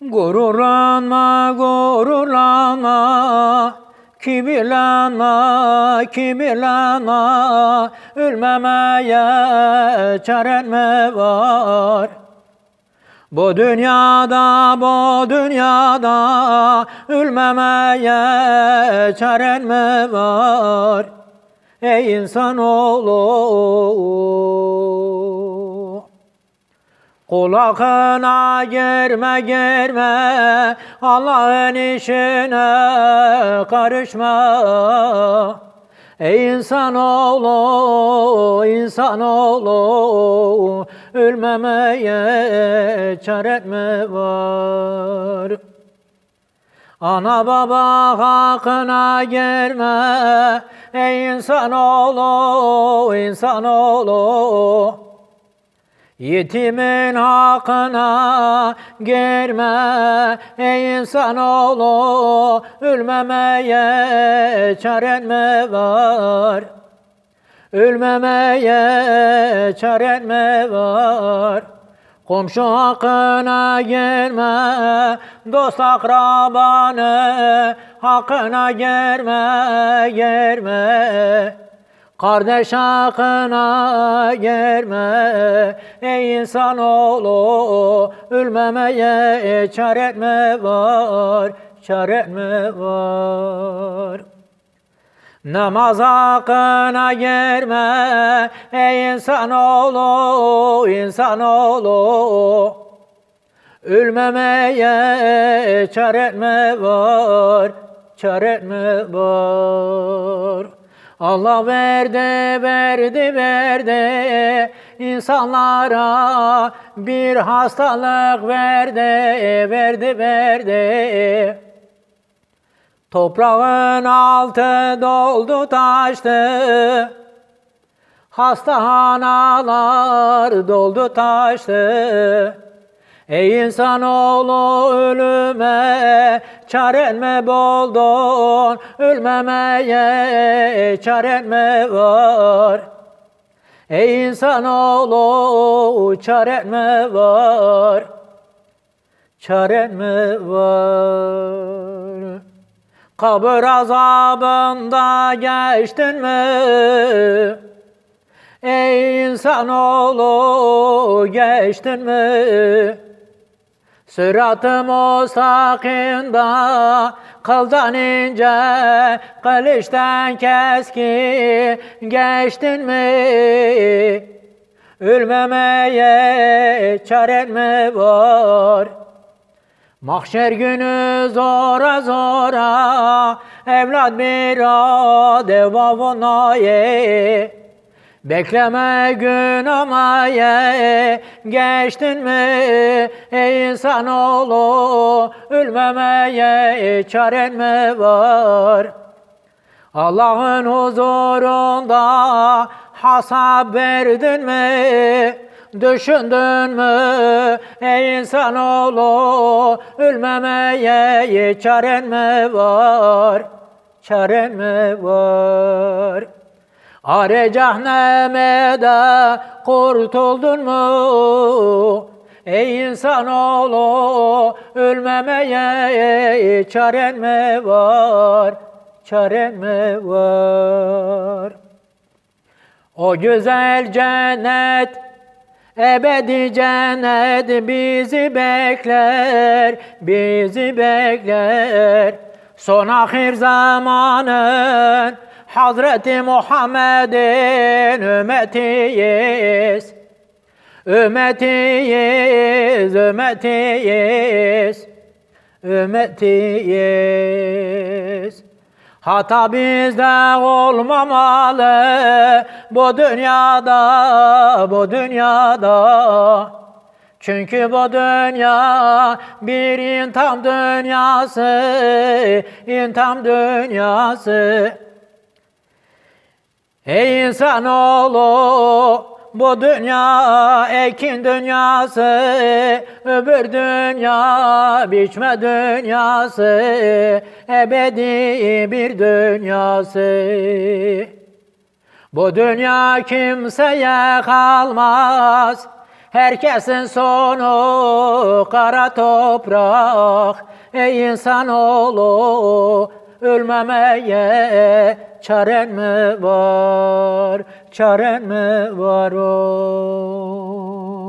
Gururlanma, gururlanma, kibirlenme, kibirlenme, ölmemeye çaren mi var? Bu dünyada, bu dünyada ölmemeye çaren mi var? Ey insanoğlu! Kulakına girme girme Allah'ın işine karışma Ey insanoğlu, insanoğlu Ölmemeye çare mi var? Ana baba hakkına girme Ey insanoğlu, insanoğlu Yetimin hakkına girme ey insanoğlu Ölmemeye çaren mi var? Ölmemeye çaren mi var? Komşu hakkına girme, dost akrabanı hakkına girme, girme. Kardeş hakkına girme ey insanoğlu Ölmemeye çare mi var, çare mi var? Namaz hakkına girme ey insanoğlu, insanoğlu Ölmemeye çare mi var, çare mi var? Allah verdi, verdi, verdi insanlara bir hastalık verdi, verdi, verdi. Toprağın altı doldu taştı. Hastahanalar doldu taştı. Ey insanoğlu ölüme çaren mi buldun? Ölmemeye çaren mi var? Ey insanoğlu çaren mi var? Çaren mi var? Kabir azabında geçtin mi? Ey insanoğlu geçtin mi? Sırat-ı mustakimda kıldan ince, kılıçtan keskin geçtin mi? Ölmemeye çaren mi var? Mahşer günü zora zora evlat bir devamına ye. Bekleme gün ama ye geçtin mi ey insanoğlu ölmemeye çaren mi var? Allah'ın huzurunda hasap verdin mi? Düşündün mü ey insanoğlu ölmemeye çaren mi var? Çaren mi var? Are cehenneme kurtuldun mu? Ey insanoğlu ölmemeye çaren mi var? Çaren mi var? O güzel cennet Ebedi cennet bizi bekler, bizi bekler. Son ahir zamanın Hazreti Muhammed'in ümmetiyiz. Ümmetiyiz, ümmetiyiz. Ümmetiyiz. Hata bizde olmamalı bu dünyada, bu dünyada. Çünkü bu dünya bir intam dünyası, intam dünyası. Ey insanoğlu bu dünya ekin dünyası, öbür dünya biçme dünyası, ebedi bir dünyası. Bu dünya kimseye kalmaz, Herkesin sonu kara toprak Ey insanoğlu ölmemeye çaren mi var? Çaren mi var o?